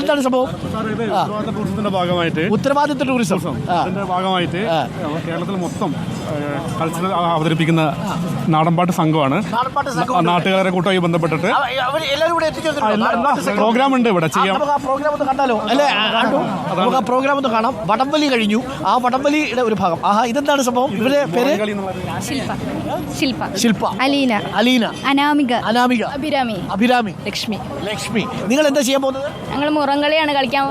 ഇതെന്താണ് സംഭവം? ഉത്തരവാദിത്ത ടൂറിസത്തിന്റെ ഭാഗമായിട്ട് ഉത്തരവാദിത്ത ടൂറിസം അതിന്റെ ഭാഗമായിട്ട് കേരളത്തിൽ മൊത്തം കൾച്ചറൽ അവതരിപ്പിക്കുന്ന നാടൻപാട്ട് സംഘമാണ്. നാട്ടുകാരെ കൂട്ടമായി ബന്ധപ്പെട്ടിട്ട്. പ്രോഗ്രാം ഉണ്ട് ഇവിടെ. ചെയ്യാം. നമുക്ക് ആ പ്രോഗ്രാം ഒന്ന് കണ്ടാലോ? അല്ലേ? നമുക്ക് ആ പ്രോഗ്രാം ഒന്ന് കാണാം. വടംവലി കഴിഞ്ഞു. ആ വടംവലിയുടെ ഒരു ഭാഗം. ആഹാ ഇതെന്താണ് സംഭവം? ഇവരുടെ പേര്? ശില്പ. ശില്പ. അലീന. അലീന. അനാമിക. അനാമിക. അഭിരാമി. അഭിരാമി. ലക്ഷ്മി. ലക്ഷ്മി. നിങ്ങൾ എന്താ ചെയ്യാൻ പോകുന്നത്? ഞങ്ങൾ മുറങ്കളിയാണ് കളിക്കാൻ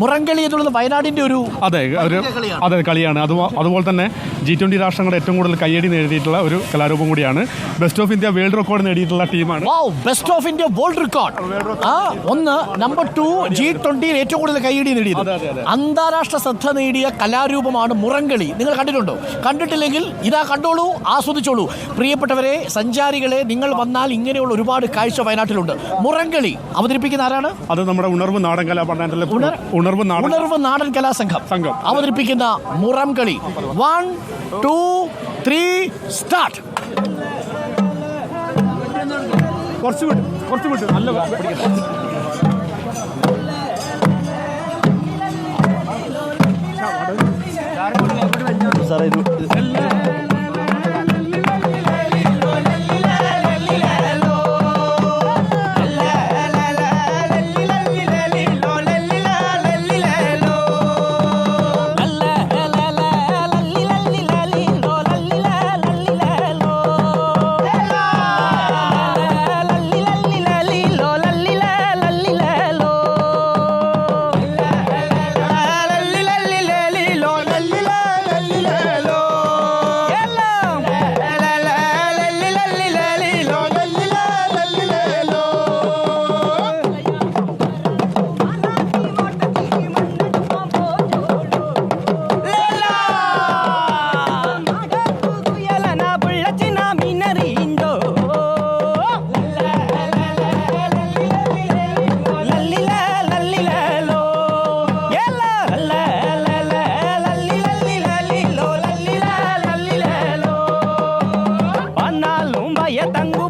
മുറങ്കളി. എന്നുള്ളത് വയനാടിന്റെ ഒരു അതെ ഒരു അതെ കളിയാണ്. അത് അതുപോലെ തന്നെ ജി ട്വന്റി രാഷ്ട്രങ്ങളുടെ ഏറ്റവും കൂടുതൽ കയ്യടി നേടിയിട്ടുള്ള ഒരു കലാരൂപം കൂടിയാണ് best of India world record നേടിയിട്ടുള്ള ടീമാണ്. Wow best of India world record ആ ഒന്ന് നമ്പർ ടു ജി ട്വന്റിയിൽ ഏറ്റവും കൂടുതൽ കയ്യടി നേടിയത്. അന്താരാഷ്ട്ര ശ്രദ്ധ നേടിയ കലാരൂപമാണ് മുറങ്കളി. നിങ്ങൾ കണ്ടിട്ടുണ്ടോ? കണ്ടിട്ടില്ലെങ്കിൽ ഇതാ കണ്ടോളൂ ആസ്വദിച്ചോളൂ. പ്രിയപ്പെട്ടവരെ സഞ്ചാരികളെ നിങ്ങൾ വന്നാൽ ഇങ്ങനെയുള്ള ഒരുപാട് കാഴ്ച വയനാട്ടിലുണ്ട്. മുറങ്കളി അവതരിപ്പിക്കുന്ന ആരാണ്? അത് നമ്മുടെ ഉണർവ് നാടൻ കലാ പഠനത്തിലെ ഉണർവ് നാടൻ ഉണർവ് നാടൻ കലാസംഘം സംഘം. അവതരിപ്പിക്കുന്ന മുറം കളി വൺ ടു ത്രീ സ്റ്റാർട്ട് കുറച്ച് വിട്ട് കുറച്ച് വിട്ട് നല്ല പിടിക്കണം. സാറേ ഇത് தங்குவோம்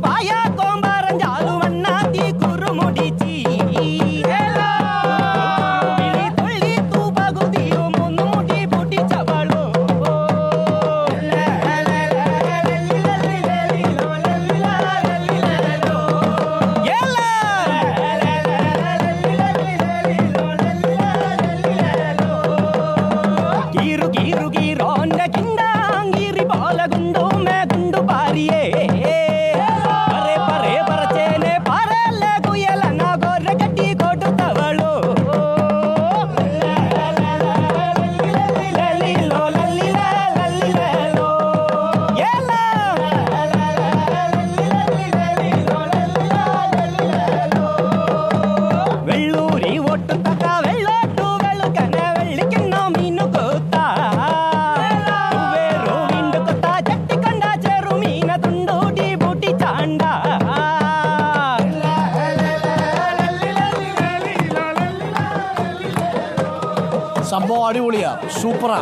അടിപൊളിയാ. സൂപ്പറാ.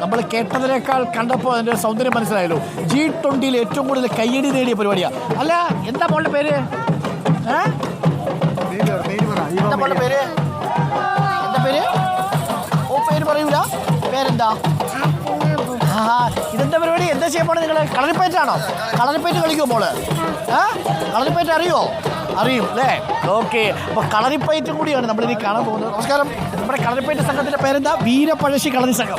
നമ്മൾ കേട്ടതിനേക്കാൾ കണ്ടപ്പോൾ അതിന്റെ സൗന്ദര്യം മനസ്സിലായല്ലോ. ജി ട്വന്റിയിൽ ഏറ്റവും കൂടുതൽ കയ്യടി നേടിയ പരിപാടിയാ. അല്ല എന്താ മോളുടെ പേര്? പേര്? പേര്? ഓ പേര് ഇതെന്താ പരിപാടി? എന്താ ചെയ്യാൻ പോണേ നിങ്ങൾ കളരിപ്പേറ്റാണോ കളരിപ്പേറ്റ് കളിക്കുമോ മോൾ? ഏ? കളറിപ്പയറ്റ് അറിയോ? അറിയും അല്ലേ? ഓക്കെ. അപ്പോൾ കളറിപ്പയറ്റും കൂടിയാണ് നമ്മളിനി കാണാൻ പോകുന്നത്. നമസ്കാരം. നമ്മുടെ കളറിപ്പയറ്റ് സംഘത്തിന്റെ പേരെന്താ? വീരപ്പഴശ്ശി കളരി സംഘം.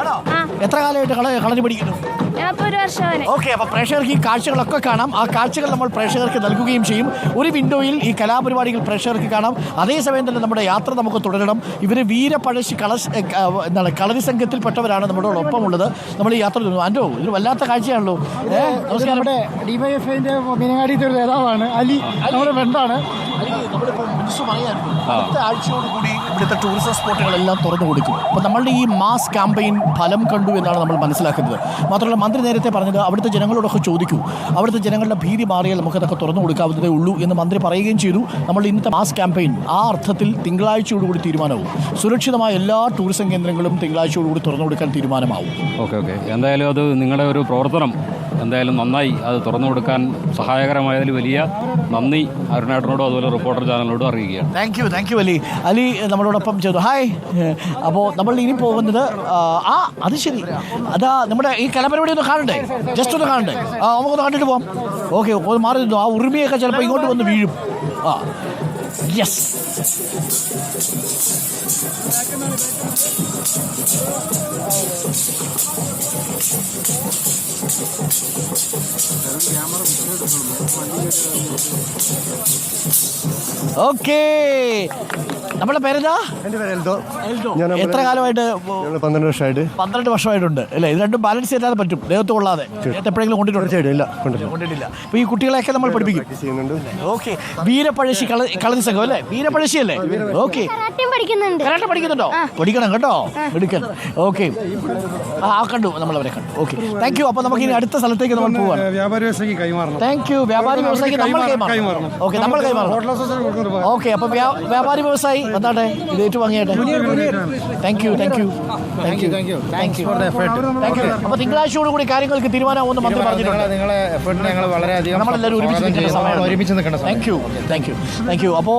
ആണോ? എത്ര കാലമായിട്ട് കള കളരി പഠിക്കുന്നു? ഒരു ഓക്കെ അപ്പൊ പ്രേക്ഷകർക്ക് ഈ കാഴ്ചകളൊക്കെ കാണാം. ആ കാഴ്ചകൾ നമ്മൾ പ്രേക്ഷകർക്ക് നൽകുകയും ചെയ്യും. ഒരു വിൻഡോയിൽ ഈ കലാപരിപാടികൾ പ്രേക്ഷകർക്ക് കാണാം. അതേസമയം തന്നെ നമ്മുടെ യാത്ര നമുക്ക് തുടരണം. ഇവർ വീരപ്പഴശ്ശി കള എന്താണ് കളരി സംഘത്തിൽപ്പെട്ടവരാണ് നമ്മുടെ ഒപ്പമുള്ളത്. നമ്മൾ ഈ യാത്ര തുടരുന്നു. അന്റെ ഇത് വല്ലാത്ത കാഴ്ചയാണല്ലോ. നമസ്കാരം. നമ്മുടെ ഡിവൈഎഫ്ഐന്റെ മീനങ്ങാടിത്തെ ഒരു നേതാവാണ് അലി. നമ്മുടെ ഫ്രണ്ടാണ് അടുത്ത ആഴ്ചയോടുകൂടി ഇവിടുത്തെ ടൂറിസം സ്പോട്ടുകളെല്ലാം തുറന്നു കൊടുക്കും. അപ്പോൾ നമ്മളുടെ ഈ മാസ് ക്യാമ്പയിൻ ഫലം കണ്ടു എന്നാണ് നമ്മൾ മനസ്സിലാക്കുന്നത്. മാത്രമല്ല മന്ത്രി നേരത്തെ പറഞ്ഞത് അവിടുത്തെ ജനങ്ങളോടൊക്കെ ചോദിക്കൂ. അവിടുത്തെ ജനങ്ങളുടെ ഭീതി മാറിയാൽ നമുക്കതൊക്കെ തുറന്നു കൊടുക്കാവുന്നതേ ഉള്ളൂ എന്ന് മന്ത്രി പറയുകയും ചെയ്തു. നമ്മൾ ഇന്നത്തെ മാസ് ക്യാമ്പയിൻ ആ അർത്ഥത്തിൽ തിങ്കളാഴ്ചയോടുകൂടി തീരുമാനവും. സുരക്ഷിതമായ എല്ലാ ടൂറിസം കേന്ദ്രങ്ങളും തിങ്കളാഴ്ചയോടുകൂടി തുറന്നു കൊടുക്കാൻ തീരുമാനമാവും. Okay okay. എന്തായാലും അത് നിങ്ങളുടെ ഒരു പ്രവർത്തനം. എന്തായാലും നന്നായി അത് തുറന്നു കൊടുക്കാൻ സഹായകരമായതിൽ വലിയ നന്ദി അരുണേട്ടനോടും അതുപോലെ റിപ്പോർട്ടർ ചാനലിനോടും അറിയിക്കുകയാണ്. Thank you thank you Ali Ali നമ്മളോടൊപ്പം ചെയ്തു. ഹായ് അപ്പോൾ നമ്മൾ ഇനി പോകുന്നത് ആ, അത് ശരി. അതാ നമ്മുടെ ഈ കലപരിപാടി ഒന്ന് കാണണ്ടേ? ജസ്റ്റ് ഒന്ന് കാണണ്ടേ? ആ നമുക്കൊന്ന് കണ്ടിട്ട് പോവാം. ഓക്കെ ഒന്ന് മാറി നിന്നു. ആ ഉറുമിയൊക്കെ ചിലപ്പോൾ ഇങ്ങോട്ട് വന്ന് വീഴും. ആ. യെസ് ഓക്കേ നമ്മുടെ പേരെന്താ? എന്റെ പേര് എൽദോ. എൽദോ. ഞാൻ എത്ര കാലമായിട്ട് പന്ത്രണ്ട് വർഷമായിട്ട്. പന്ത്രണ്ട് വർഷമായിട്ടുണ്ട് അല്ലേ? ഇത് രണ്ടും ബാലൻസ് ചെയ്യാതെ പറ്റും ദേഹത്ത് കൊള്ളാതെ. എപ്പോഴെങ്കിലും കൊണ്ടിട്ടുണ്ട്. കൊണ്ടിട്ടില്ല. അപ്പൊ ഈ കുട്ടികളെയൊക്കെ നമ്മൾ പഠിപ്പിക്കും. ഓക്കെ. വീരപ്പഴശ്ശി കളഞ്ഞ കളരി സംഘം അല്ലേ? വീരപ്പഴശ്ശി. അല്ലേ ഓക്കെ. കരാട്ടെ പഠിക്കുന്നുണ്ടോ. പഠിക്കണം കേട്ടോ. എടുക്കണം. ഓക്കെ. ആ കണ്ടു. നമ്മളവരെ കണ്ടു. ഓക്കെ. താങ്ക് യു അപ്പൊ നമുക്ക് ഇനി അടുത്ത സ്ഥലത്തേക്ക് നമ്മൾ പോവാണ്. വ്യാപാരി വ്യവസായിക്ക് കൈമാറണം. താങ്ക് യു വ്യാപാരി വ്യവസായിക്ക് നമ്മൾ കൈമാറണം. ഓക്കെ നമ്മൾ കൈമാറണം. ഓക്കെ അപ്പോൾ വ്യാപാരി വ്യവസായി വന്നാട്ടെ. ഇത് ഏറ്റുവാങ്ങിയാട്ടെ thank you thank you thank you thank you thank you thank you അപ്പോൾ തിങ്കളാഴ്ചയോട് കൂടി കാര്യങ്ങൾക്ക് തീരുമാനമാവുമെന്ന് മന്ത്രി പറഞ്ഞിട്ടുണ്ട്. നിങ്ങളെ എഫേർട്ടിന് ഞങ്ങൾ വളരെയധികം നമ്മളെല്ലാവരും ഒരുമിച്ച് നിൽക്കേണ്ട സമയമാണ്. ഒരുമിച്ച് നിൽക്കേണ്ട thank you thank you thank you അപ്പോൾ